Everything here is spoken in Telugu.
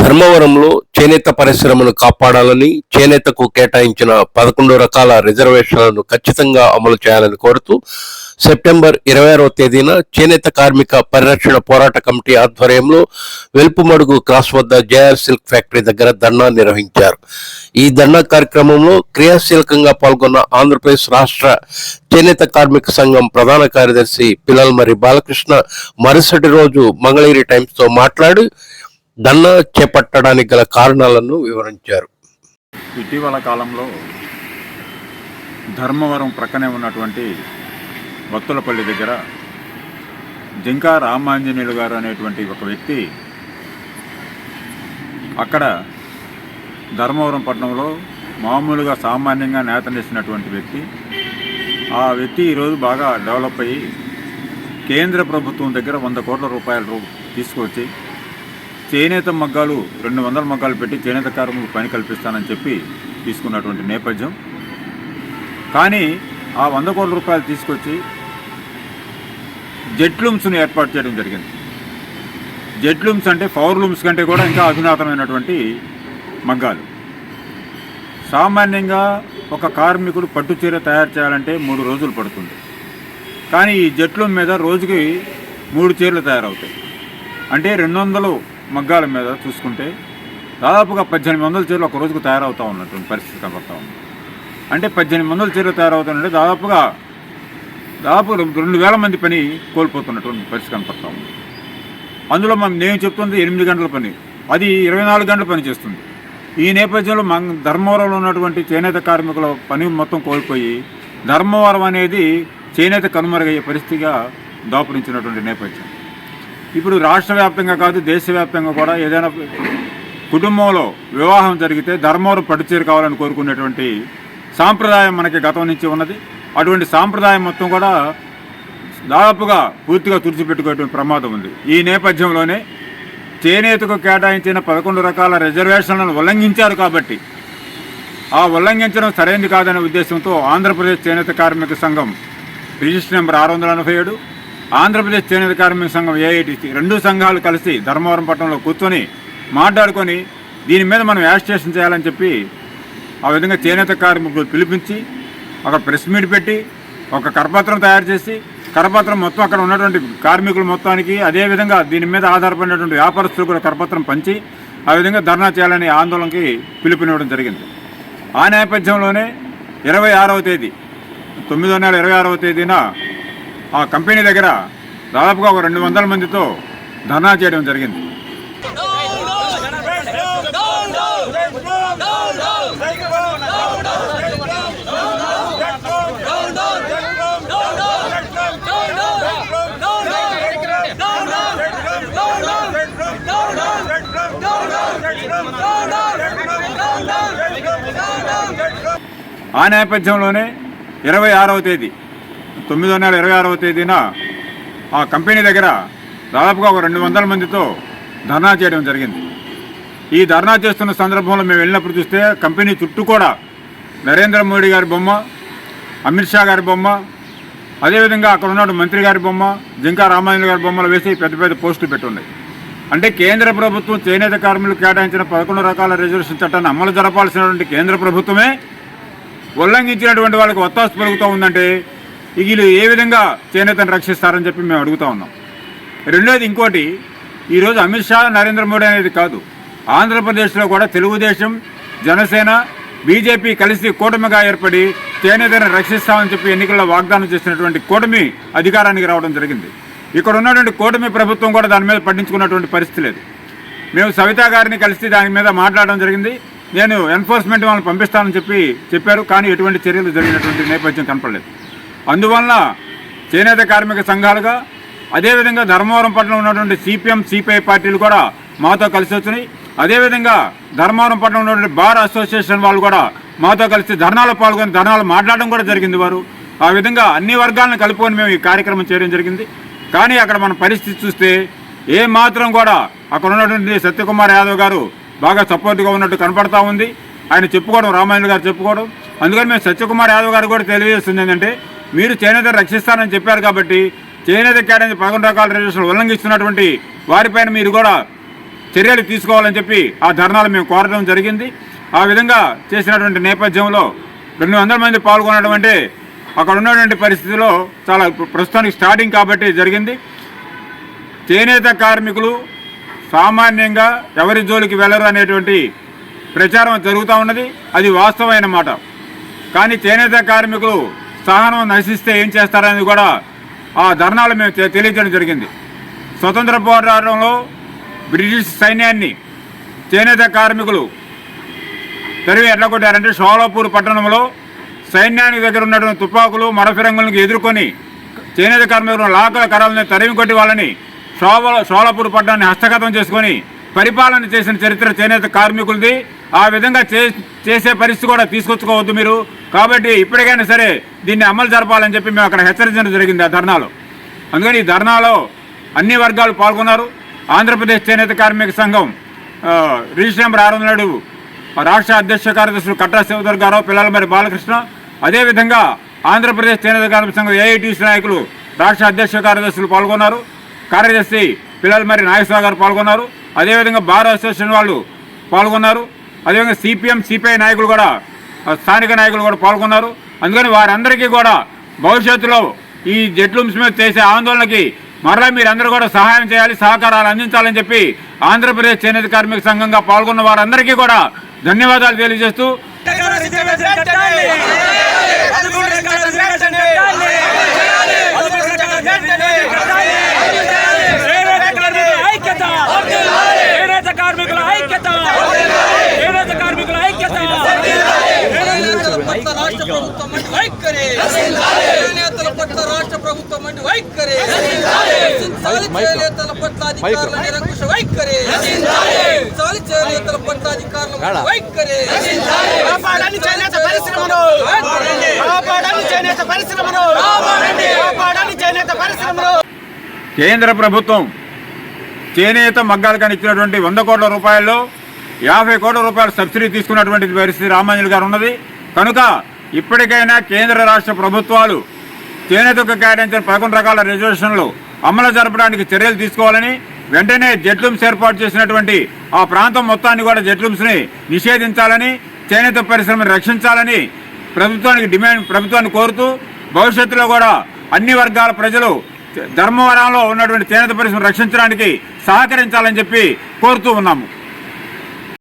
ధర్మవరంలో చేనేత పరిశ్రమను కాపాడాలని చేనేతకు కేటాయించిన పదకొండు రకాల రిజర్వేషన్లను ఖచ్చితంగా అమలు చేయాలని కోరుతూ సెప్టెంబర్ ఇరవై ఆరవ తేదీన చేనేత కార్మిక పరిరక్షణ పోరాట కమిటీ ఆధ్వర్యంలో వెల్పుమడుగు క్రాస్ వద్ద జేఆర్ సిల్క్ ఫ్యాక్టరీ దగ్గర ధర్నా నిర్వహించారు. ఈ ధర్నా కార్యక్రమంలో క్రియాశీలకంగా పాల్గొన్న ఆంధ్రప్రదేశ్ రాష్ట్ర చేనేత కార్మిక సంఘం ప్రధాన కార్యదర్శి పిల్లలమరి బాలకృష్ణ మరుసటి రోజు మంగళగిరి టైమ్స్తో మాట్లాడి ధర్నా చేపట్టడానికి గల కారణాలను వివరించారు. ఇటీవల కాలంలో ధర్మవరం ప్రక్కనే ఉన్నటువంటి భక్తులపల్లి దగ్గర జింకా రామాంజనేయులు గారు అనేటువంటి ఒక వ్యక్తి అక్కడ ధర్మవరం పట్టణంలో మామూలుగా సామాన్యంగా నేతనిస్తున్నటువంటి వ్యక్తి. ఆ వ్యక్తి ఈరోజు బాగా డెవలప్ అయ్యి కేంద్ర ప్రభుత్వం దగ్గర వంద కోట్ల రూపాయలు రూ- తీసుకొచ్చి చేనేత మగ్గాలు రెండు వందల మగ్గాలు పెట్టి చేనేత కార్మికులకు పని కల్పిస్తానని చెప్పి తీసుకున్నటువంటి నేపథ్యం. కానీ ఆ వంద కోట్ల రూపాయలు తీసుకొచ్చి జెట్లూమ్స్ను ఏర్పాటు చేయడం జరిగింది. జెట్లూమ్స్ అంటే పవర్ లూమ్స్ కంటే కూడా ఇంకా అధునాతనమైనటువంటి మగ్గాలు. సామాన్యంగా ఒక కార్మికుడు పట్టు చీర తయారు చేయాలంటే మూడు రోజులు పడుతుంది. కానీ ఈ జెట్లూమ్ మీద రోజుకి మూడు చీరలు తయారవుతాయి. అంటే రెండు వందలు మగ్గాల మీద చూసుకుంటే దాదాపుగా పద్దెనిమిది వందల చీరలు ఒక రోజుకు తయారవుతూ ఉన్నటువంటి పరిస్థితి కనబడతా ఉంది. అంటే పద్దెనిమిది వందల చీరలు తయారవుతుందంటే దాదాపుగా దాదాపు రెండు వేల మంది పని కోల్పోతున్నటువంటి పరిస్థితి కనపడతా ఉంది. అందులో మనం నేను చెప్తుంది ఎనిమిది గంటల పని అది ఇరవై నాలుగు గంటల పని చేస్తుంది. ఈ నేపథ్యంలో మన ధర్మవరంలో ఉన్నటువంటి చేనేత కార్మికుల పని మొత్తం కోల్పోయి ధర్మవరం అనేది చేనేత కనుమరుగయ్యే పరిస్థితిగా దాపురించినటువంటి నేపథ్యం. ఇప్పుడు రాష్ట్ర వ్యాప్తంగా కాదు దేశవ్యాప్తంగా కూడా ఏదైనా కుటుంబంలో వివాహం జరిగితే ధర్మవరం పట్టుచీర కావాలని కోరుకునేటువంటి సాంప్రదాయం మనకి గతం నుంచి ఉన్నది. అటువంటి సాంప్రదాయం మొత్తం కూడా దాదాపుగా పూర్తిగా తుడిచిపెట్టుకునేటువంటి ప్రమాదం ఉంది. ఈ నేపథ్యంలోనే చేనేతకు కేటాయించిన పదకొండు రకాల రిజర్వేషన్లను ఉల్లంఘించారు కాబట్టి ఆ ఉల్లంఘించడం సరైనది కాదనే ఉద్దేశంతో ఆంధ్రప్రదేశ్ చేనేత కార్మిక సంఘం రిజిస్టర్ నెంబర్ ఆరు వందల ఎనభై ఏడు ఆంధ్రప్రదేశ్ చేనేత కార్మిక సంఘం ఏఐటిసి రెండు సంఘాలు కలిసి ధర్మవరం పట్టణంలో కూర్చొని మాట్లాడుకొని దీని మీద మనం యాజిటేషన్ చేయాలని చెప్పి ఆ విధంగా చేనేత కార్మికులు పిలిపించి ఒక ప్రెస్ మీట్ పెట్టి ఒక కరపత్రం తయారు చేసి కరపత్రం మొత్తం అక్కడ ఉన్నటువంటి కార్మికులు మొత్తానికి అదేవిధంగా దీని మీద ఆధారపడినటువంటి వ్యాపారస్తులు కూడా కరపత్రం పంచి ఆ విధంగా ధర్నా చేయాలని ఆందోళనకి పిలుపునివ్వడం జరిగింది. ఆ నేపథ్యంలోనే ఇరవై ఆరవ తేదీ తొమ్మిదో నెల ఇరవై ఆరవ తేదీన ఆ కంపెనీ దగ్గర దాదాపుగా ఒక రెండు వందల మందితో ధర్నా చేయడం జరిగింది. ఆ నేపథ్యంలోనే ఇరవై ఆరవ తేదీ తొమ్మిదో నెల ఇరవై ఆరవ తేదీన ఆ కంపెనీ దగ్గర దాదాపుగా ఒక రెండు వందల మందితో ధర్నా చేయడం జరిగింది. ఈ ధర్నా చేస్తున్న సందర్భంలో మేము వెళ్ళినప్పుడు చూస్తే కంపెనీ చుట్టూ కూడా నరేంద్ర మోడీ గారి బొమ్మ అమిత్ షా గారి బొమ్మ అదేవిధంగా అక్కడ ఉన్న మంత్రి గారి బొమ్మ జింకా రామానుజు గారి బొమ్మలు వేసి పెద్ద పెద్ద పోస్టులు పెట్టున్నాయి అంటే కేంద్ర ప్రభుత్వం చేనేత కార్మికులు కేటాయించిన పదకొండు రకాల రిజర్వేషన్ చట్టాన్ని అమలు జరపాల్సినటువంటి కేంద్ర ప్రభుత్వమే ఉల్లంఘించినటువంటి వాళ్ళకి ఒత్తాసు పెరుగుతూ ఉందంటే వీళ్ళు ఏ విధంగా చేనేతను రక్షిస్తారని చెప్పి మేము అడుగుతా ఉన్నాం. రెండోది ఇంకోటి ఈరోజు అమిత్ షా నరేంద్ర మోడీ అనేది కాదు. ఆంధ్రప్రదేశ్లో కూడా తెలుగుదేశం జనసేన బీజేపీ కలిసి కూటమిగా ఏర్పడి చేనేతను రక్షిస్తామని చెప్పి ఎన్నికల్లో వాగ్దానం చేసినటువంటి కూటమి అధికారానికి రావడం జరిగింది. ఇక్కడ ఉన్నటువంటి కూటమి ప్రభుత్వం కూడా దాని మీద పట్టించుకున్నటువంటి పరిస్థితి లేదు. మేము సవితా గారిని కలిసి దాని మీద మాట్లాడడం జరిగింది. నేను ఎన్ఫోర్స్మెంట్ వాళ్ళని పంపిస్తానని చెప్పి చెప్పారు. కానీ ఎటువంటి చర్యలు జరిగినటువంటి నేపథ్యం కనపడలేదు. అందువలన చేనేత కార్మిక సంఘాలుగా అదేవిధంగా ధర్మవరం పట్ల ఉన్నటువంటి సిపిఎం సిపిఐ పార్టీలు కూడా మాతో కలిసి వచ్చినాయి. అదేవిధంగా ధర్మవరం పట్ల ఉన్నటువంటి బార్ అసోసియేషన్ వాళ్ళు కూడా మాతో కలిసి ధర్నాలు పాల్గొని ధర్నాలు మాట్లాడడం కూడా జరిగింది వారు. ఆ విధంగా అన్ని వర్గాలను కలుపుకొని మేము ఈ కార్యక్రమం చేయడం జరిగింది. కానీ అక్కడ మన పరిస్థితి చూస్తే ఏ మాత్రం కూడా అక్కడ ఉన్నటువంటి సత్యకుమార్ యాదవ్ గారు బాగా సపోర్ట్గా ఉన్నట్టు కనపడతా ఉంది. ఆయన చెప్పుకోవడం రామాయణ గారు చెప్పుకోవడం. అందుకని మేము సత్యకుమార్ యాదవ్ గారు కూడా తెలియజేస్తుంది ఏంటంటే మీరు చేనేత రక్షిస్తానని చెప్పారు కాబట్టి చేనేత కేటాయించి పదకొండు రకాల రిజర్వేషన్లు ఉల్లంఘిస్తున్నటువంటి వారిపైన మీరు కూడా చర్యలు తీసుకోవాలని చెప్పి ఆ ధర్నాలు మేము కోరడం జరిగింది. ఆ విధంగా చేసినటువంటి నేపథ్యంలో రెండు వందల మంది పాల్గొనడం అంటే అక్కడ ఉన్నటువంటి పరిస్థితిలో చాలా ప్రస్తుతానికి స్టార్టింగ్ కాబట్టి జరిగింది. చేనేత కార్మికులు సామాన్యంగా ఎవరి జోలికి వెళ్ళరు అనేటువంటి ప్రచారం జరుగుతూ ఉన్నది. అది వాస్తవమైన మాట. కానీ చేనేత కార్మికులు సహనం నశిస్తే ఏం చేస్తారనేది కూడా ఆ ధర్నాలు మేము తె- తెలియజేయడం జరిగింది. స్వతంత్ర పోరాటంలో బ్రిటిష్ సైన్యాన్ని చేనేత కార్మికులు తరివి ఎట్లగొట్టారంటే షోలాపూర్ పట్టణంలో సైన్యానికి దగ్గర ఉన్నటువంటి తుపాకులు మరఫిరంగులను ఎదుర్కొని చేనేత కార్మికులు లాకల కరాలని తరిమి కొట్టి వాళ్ళని షోల షోలాపూర్ పట్టణాన్ని హస్తగతం చేసుకొని పరిపాలన చేసిన చరిత్ర చేనేత కార్మికులది. ఆ విధంగా చే చేసే పరిస్థితి కూడా తీసుకొచ్చుకోవద్దు మీరు. కాబట్టి ఇప్పటికైనా సరే దీన్ని అమలు జరపాలని చెప్పి మేము అక్కడ హెచ్చరించడం జరిగింది ఆ ధర్నాలో. అందుకని ఈ ధర్నాలో అన్ని వర్గాలు పాల్గొన్నారు. ఆంధ్రప్రదేశ్ చేనేత కార్మిక సంఘం రిజిస్టర్ నెంబర్ ఆరు వందల రాష్ట్ర అధ్యక్ష కార్యదర్శులు కట్టా శివదుర్గారావు పిల్లల మరి బాలకృష్ణ అదేవిధంగా ఆంధ్రప్రదేశ్ చేనేత కార్మిక సంఘం ఏఐటీసీ నాయకులు రాష్ట్ర అధ్యక్ష కార్యదర్శులు పాల్గొన్నారు. కార్యదర్శి పిల్లల మరి నాగేశ్వరరావు గారు పాల్గొన్నారు. అదేవిధంగా బార్ అసోసియేషన్ వాళ్ళు పాల్గొన్నారు. అదేవిధంగా సిపిఎం సిపిఐ నాయకులు కూడా స్థానిక నాయకులు కూడా పాల్గొన్నారు. అందుకని వారందరికీ కూడా భవిష్యత్తులో ఈ జట్లు మీద చేసే ఆందోళనకి మరలా మీరందరూ కూడా సహాయం చేయాలి సహకారాలు అందించాలని చెప్పి ఆంధ్రప్రదేశ్ చేనేత కార్మిక సంఘంగా పాల్గొన్న వారందరికీ కూడా ధన్యవాదాలు తెలియజేస్తూ రకాల రిజర్వేషన్ పెట్టాలి పదకొండు రకాల రిజర్వేషన్ పెట్టాలి పదకొండు రకాల రిజర్వేషన్ పెట్టాలి చేనేత కార్మికుల ఐక్యత చేనేత కార్మికుల ఐక్యత చేనేత కార్మికుల ఐక్యత చేనేతల పట్ల రాష్ట్ర ప్రభుత్వం అంటే వైఖరి చేనేతల పట్ల రాష్ట్ర ప్రభుత్వం అంటే వైఖరి రచించాలి చేనేతల పట్ల అధికారుల నిరంకుశ వైఖరి. రచించాలి చేనేతల పట్ల అధికారుల మీద వైఖరి కాపాడండి చేనేత పరిశ్రమను. కాపాడండి. చేనేత పరిశ్రమను. కాపాడండి. చేనేత పరిశ్రమను. కేంద్ర ప్రభుత్వం చేనేత మగ్గాలకు ఇచ్చినటువంటి వంద కోట్ల రూపాయల్లో యాభై కోట్ల రూపాయల సబ్సిడీ తీసుకున్నటువంటి పరిస్థితి రామాంజలి గారు ఉన్నది. కనుక ఇప్పటికైనా కేంద్ర రాష్ట్ర ప్రభుత్వాలు చేనేతకు కేటాయించిన పదకొండు రకాల రిజర్వేషన్లు అమలు జరపడానికి చర్యలు తీసుకోవాలని వెంటనే జెట్లూమ్స్ ఏర్పాటు చేసినటువంటి ఆ ప్రాంతం మొత్తాన్ని కూడా జెట్లూమ్స్ని నిషేధించాలని చేనేత పరిశ్రమను రక్షించాలని ప్రభుత్వానికి డిమాండ్ ప్రభుత్వాన్ని కోరుతూ భవిష్యత్తులో కూడా అన్ని వర్గాల ప్రజలు ధర్మవరంలో ఉన్నటువంటి చేనేత పరిశ్రమ రక్షించడానికి సహకరించాలని చెప్పి కోరుతూ ఉన్నాము.